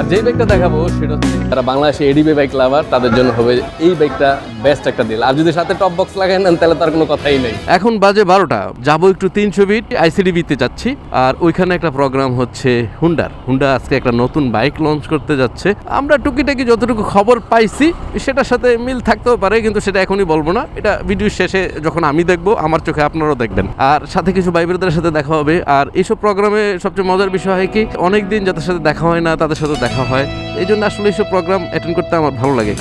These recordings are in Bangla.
আর যেই বাইকটা দেখাবো সেটা হচ্ছে যারা বাংলাদেশে এডিবি বাইক লাভার তাদের জন্য হবে এই বাইকটা বেস্ট একটা ডিল আর যদি সাথে টপ বক্স লাগাই নেন, তাহলে তার কোনো কথাই নেই। এখন বাজে বারোটা, যাব একটু তিনশো বিট আইসিডিবিতে যাচ্ছি। আর ওইখানে একটা প্রোগ্রাম হচ্ছে হুন্ডার হুন্ডা আজকে একটা নতুন বাইক লঞ্চ করতে যাচ্ছে। আমরা টুকিটাকি যতটুকু খবর পাইছি, সেটার সাথে মিল থাকতেও পারে, কিন্তু সেটা এখনই বলব না। এটা ভিডিও শেষে যখন আমি দেখব, আমার চোখে আপনারাও দেখবেন। আর সাথে কিছু ভাই ব্রাদারের সাথে দেখা হবে। আর এইসব প্রোগ্রামে সবচেয়ে মজার বিষয় হয় কি, অনেকদিন যাদের সাথে দেখা হয় না, তাদের সাথে দেখা হয়। এই জন্য আসলে এইসব প্রোগ্রাম অ্যাটেন্ড করতে আমার ভালো লাগে।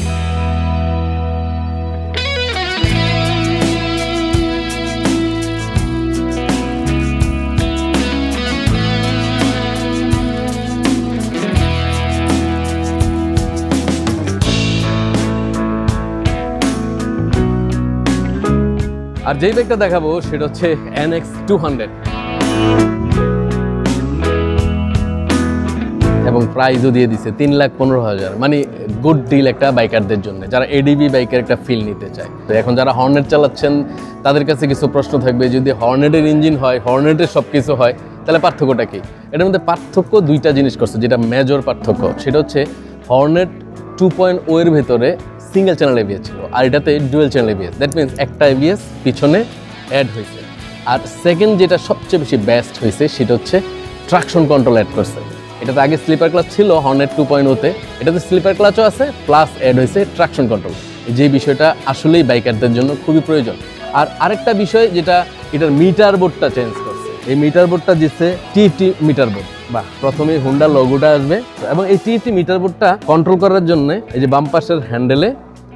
আর যেই বাইকটা দেখাবো, সেটা হচ্ছে এনএক্স টু হান্ড্রেড এবং প্রাইজও দিয়ে দিছে তিন লাখ পনেরো হাজার। মানে গুড ডিল একটা বাইকারদের জন্য, যারা এডিবি বাইকের একটা ফিল নিতে চায়। তো এখন যারা হর্নেট চালাচ্ছেন, তাদের কাছে কিছু প্রশ্ন থাকবে, যদি হর্নেটের ইঞ্জিন হয় হর্নেটের সব কিছু হয়, তাহলে পার্থক্যটা কি? এটার মধ্যে পার্থক্য দুইটা জিনিস করছে, যেটা মেজর পার্থক্য। সেটা হচ্ছে হর্নেট টু পয়েন্ট ও এর ভেতরে সিঙ্গেল চ্যানেল এবিএস ছিল, আর এটাতে dual channel ABS that means একটা এবিএস পিছনে অ্যাড হয়েছে। আর সেকেন্ড যেটা সবচেয়ে বেশি বেস্ট হয়েছে, সেটা হচ্ছে ট্রাকশন কন্ট্রোল অ্যাড করছে। এটাতে আগে স্লিপার ক্লাচ ছিল হর্নেট টু পয়েন্ট ওতে এটাতে স্লিপার ক্লাচও আছে প্লাস অ্যাড হয়েছে ট্রাকশন কন্ট্রোল যে বিষয়টা আসলেই বাইকারদের জন্য খুবই প্রয়োজন। আর আরেকটা বিষয় যেটা এটার মিটার বোর্ডটা চেঞ্জ করছে। এই মিটার বোর্ডটা দিচ্ছে টিএফটি মিটার বোর্ড বা প্রথমে হুন্ডা লোগোটা আসবে। এবং এই টিএফটি মিটার বোর্ডটা কন্ট্রোল করার জন্য এই যে বাম পাশের হ্যান্ডেলে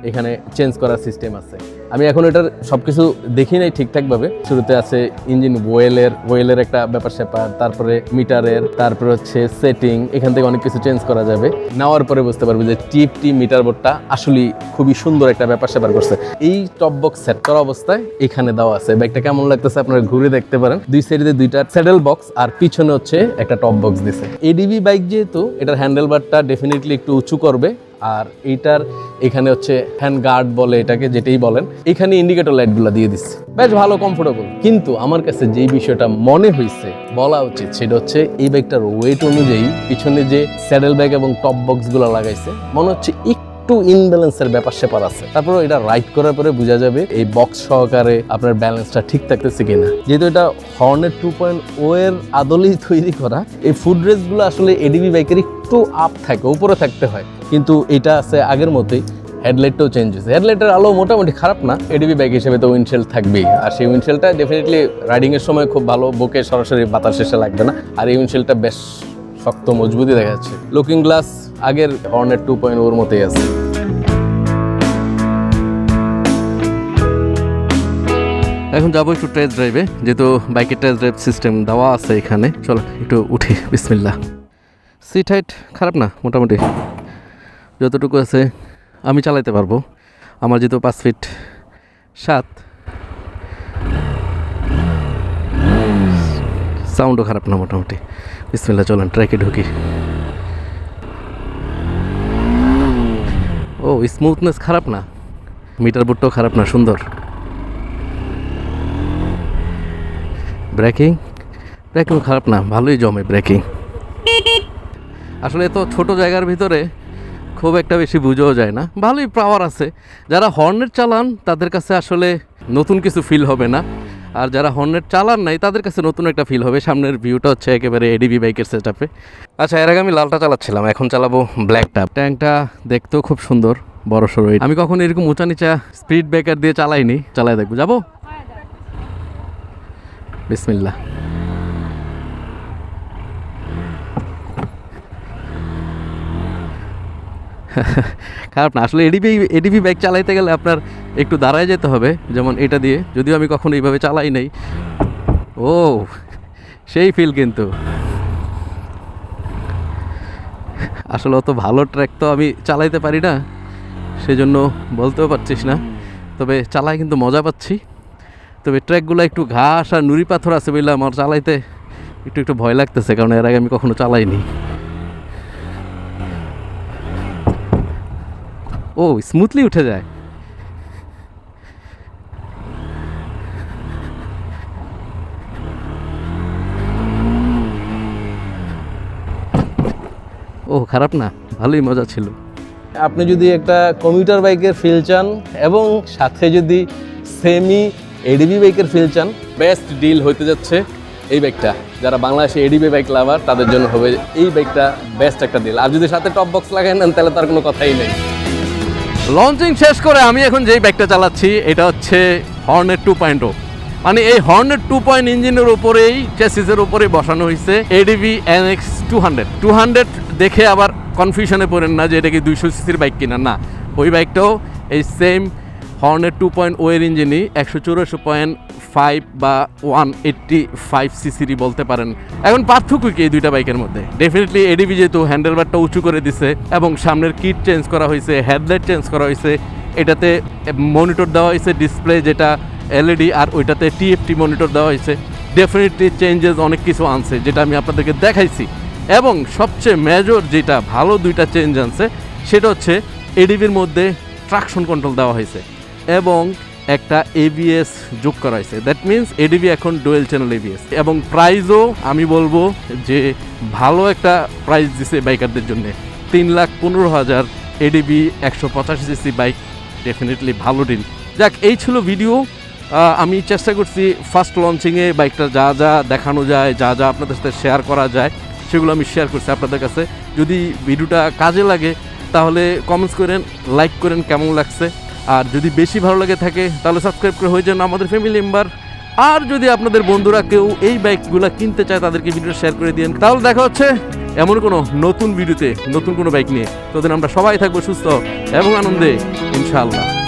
এখানে চেঞ্জ করার সিস্টেম আছে। আমি এখন এটার সব কিছু দেখি নাই ঠিকঠাকভাবে। শুরুতে আছে ইঞ্জিন ওয়েলের ওয়েলের একটা ব্যাপার স্যাপার, তারপরে মিটারের তারপরে হচ্ছে সেটিং এখান থেকে অনেক কিছু চেঞ্জ করা যাবে। নেওয়ার পরে বুঝতে পারবে যে টিএফটি মিটার বোর্ডটা আসলেই খুবই সুন্দর একটা ব্যাপার স্যাপার করছে। এই টপ বক্স সেট করা অবস্থায় এখানে দেওয়া আছে। ব্যাগটা কেমন লাগতেছে আপনারা ঘুরে দেখতে পারেন। দুই সাইডে দুইটা স্যাডেল বক্স আর পিছনে হচ্ছে একটা টপ বক্স দিছে। এডিবি বাইক যেহেতু, এটার হ্যান্ডেল বারটা ডেফিনেটলি একটু উঁচু করবে। আর এইটার এখানে হচ্ছে হ্যান্ড গার্ড বলে এটাকে যেটাই বলেন, এখানে ইন্ডিকেটর লাইটগুলো দিয়ে দিচ্ছে। বেশ ভালো কমফোর্টেবল কিন্তু আমার কাছে যেই বিষয়টা মনে হয়েছে বলা উচিত সেটা হচ্ছে এই বাইকটার ওয়েট অনুযায়ী পিছনে যে স্যাডেল ব্যাগ এবং টপ বক্সগুলো লাগাইছে, মনে হচ্ছে একটু ইনব্যালেন্সের ব্যাপার স্যাপার আছে। তারপর এটা রাইড করার পরে বোঝা যাবে এই বক্স সহকারে আপনার ব্যালেন্সটা ঠিক থাকতেছে কিনা। যেহেতু এটা হর্নের টু পয়েন্ট ও এর আদলেই তৈরি করা, এই ফুড রেসগুলো আসলে এডিবি বাইকের একটু আপ থাকে, উপরে থাকতে হয়। কিন্তু এটা আছে আগের মতোই হেডলাইটটাও চেঞ্জ হয়েছে। হেডলাইটের আলো মোটামুটি খারাপ না এডিবি বাইক হিসেবে তো উইন্ডশেল্ড থাকবেই। আর সেই উইন্ডশেলটা ডেফিনেটলি রাইডিংয়ের সময় খুব ভালো, বুকে সরাসরি বাতাস এসে লাগবে না। আর এই উইন্ডশেলটা বেশ শক্ত মজবুতি দেখা যাচ্ছে। লুকিং গ্লাস আগের হর্নের টু পয়েন্ট ওর মতোই আছে। এখন যাব একটু টেস্ট ড্রাইভে যেহেতু বাইকের টেস্ট ড্রাইভ সিস্টেম দেওয়া আছে এখানে, চলো একটু উঠি বিসমিল্লা সিট হাইট খারাপ না, মোটামুটি। যতটুকু আছে আমি চালাইতে পারব। আমার যেহেতু পাঁচ ফিট সাত, সাউন্ডও খারাপ না মোটামুটি। বিসমিল্লা চলেন, ট্র্যাকে ঢুকি। ও স্মুথনেস খারাপ না। মিটার বোর্ডটাও খারাপ না, সুন্দর। ব্রেকিং? ব্রেকিং খারাপ না, ভালোই জমে ব্রেকিং। আসলে তো ছোট জায়গার ভিতরে খুব একটা বেশি বুঝেও যায় না। ভালোই পাওয়ার আছে। যারা হর্নেট চালান তাদের কাছে আসলে নতুন কিছু ফিল হবে না। আর যারা হর্নেট চালান নাই তাদের কাছে নতুন একটা ফিল হবে। সামনের ভিউটা হচ্ছে একেবারে এডিবি বাইকের সেট আপে আচ্ছা এর আগে আমি লালটা চালাচ্ছিলাম এখন চালাবো ব্ল্যাকটা ট্যাঙ্কটা দেখতেও খুব সুন্দর বড় সড়ো আমি কখনো এরকম উঁচা নিচা স্পিড ব্রেকার দিয়ে চালাইনি। চালাই দেখব। যাব? বিসমিল্লা খারাপ না। আসলে এডিবি এডিবি বাইক চালাইতে গেলে আপনার একটু দাঁড়ায় যেতে হবে, যেমন এটা দিয়ে। যদিও আমি কখনো এইভাবে চালাই নাই। ও, সেই ফিল কিন্তু। আসলে অত ভালো ট্র্যাক তো আমি চালাইতে পারি না, সেজন্য বলতেও পারছিস না। তবে চালাই কিন্তু মজা পাচ্ছি। তবে ট্র্যাকগুলো একটু ঘাস আর নুড়ি পাথর আছে বলে আমার চালাইতে একটু একটু ভয় লাগতেছে, কারণ এর আগে আমি কখনো চালাইনি। ও স্মুথলি উঠে যায়। ও, খারাপ না, ভালোই মজা ছিল। আপনি যদি একটা কমিউটার বাইকের ফিল চান এবং সাথে যদি সেমি এডিবি বাইকের ফিল চান বেস্ট ডিল হইতে যাচ্ছে এই বাইকটা যারা বাংলাদেশে এডিবি বাইক লাভার তাদের জন্য হবে এই বাইকটা বেস্ট একটা ডিল আর যদি সাথে টপ বক্স লাগাই নেন, তাহলে তার কোনো কথাই নেই। লঞ্চিং শেষ করে আমি এখন যেই ব্যাগটা চালাচ্ছি, এটা হচ্ছে হর্নের টু পয়েন্ট মানে এই হর্নের টু পয়েন্ট ইঞ্জিনের উপরেই চেসিসের উপরেই বসানো হয়েছে ADV NX two hundred two hundred দেখে আবার কনফিউশনে পড়েন না যে এটা কি দুইশো সিসির বাইক কিনা। না, ওই বাইকটাও এই সেম হর্নের টু পয়েন্ট ওয়ের ইঞ্জিনই একশো চুরাশো পয়েন্ট ফাইভ বা ওয়ান এইট্টি ফাইভ সিসিরই বলতে পারেন। এখন পার্থক্য কি এই দুইটা বাইকের মধ্যে? ডেফিনেটলি এডিবি যেহেতু হ্যান্ডেলবারটা উঁচু করে দিছে এবং সামনের কিট চেঞ্জ করা হয়েছে হেডলাইট চেঞ্জ করা হয়েছে, এটাতে মনিটর দেওয়া হয়েছে ডিসপ্লে যেটা এলইডি আর ওইটাতে টিএফটি মনিটর দেওয়া হয়েছে। ডেফিনেটলি চেঞ্জেস অনেক কিছু আনছে, যেটা আমি আপনাদেরকে দেখাইছি। এবং সবচেয়ে মেজর যেটা ভালো দুইটা চেঞ্জ আনছে, সেটা হচ্ছে এডিবির মধ্যে ট্রাকশন কন্ট্রোল দেওয়া হয়েছে। এবং একটা এবিএস যোগ করা হয়েছে। দ্যাট মিন্স এডিবি এখন ডুয়েল চ্যানেল এবিএস এবং প্রাইজও আমি বলব যে ভালো একটা প্রাইজ দিছে বাইকারদের জন্য। তিন লাখ পনেরো হাজার এডিবি একশো পঁচাশি সিসি বাইক ডেফিনেটলি ভালো ডিল যাক, এই ছিল ভিডিও আমি চেষ্টা করছি ফার্স্ট লঞ্চিংয়ে বাইকটা যা যা দেখানো যায়, যা যা আপনাদের সাথে শেয়ার করা যায়, সেগুলো আমি শেয়ার করছি আপনাদের কাছে। যদি ভিডিওটা কাজে লাগে, তাহলে কমেন্টস করেন লাইক করেন, কেমন লাগছে? আর যদি বেশি ভালো লাগে থাকে, তাহলে সাবস্ক্রাইব করে হয়ে যান আমাদের ফ্যামিলি মেম্বার আর যদি আপনাদের বন্ধুরা কেউ এই বাইকগুলো কিনতে চায়, তাদেরকে ভিডিও শেয়ার করে দিন তাহলে দেখা হচ্ছে এমন কোনো নতুন ভিডিওতে নতুন কোনো বাইক নিয়ে। তোদের আমরা সবাই থাকব সুস্থ এবং আনন্দে, ইনশাআল্লাহ।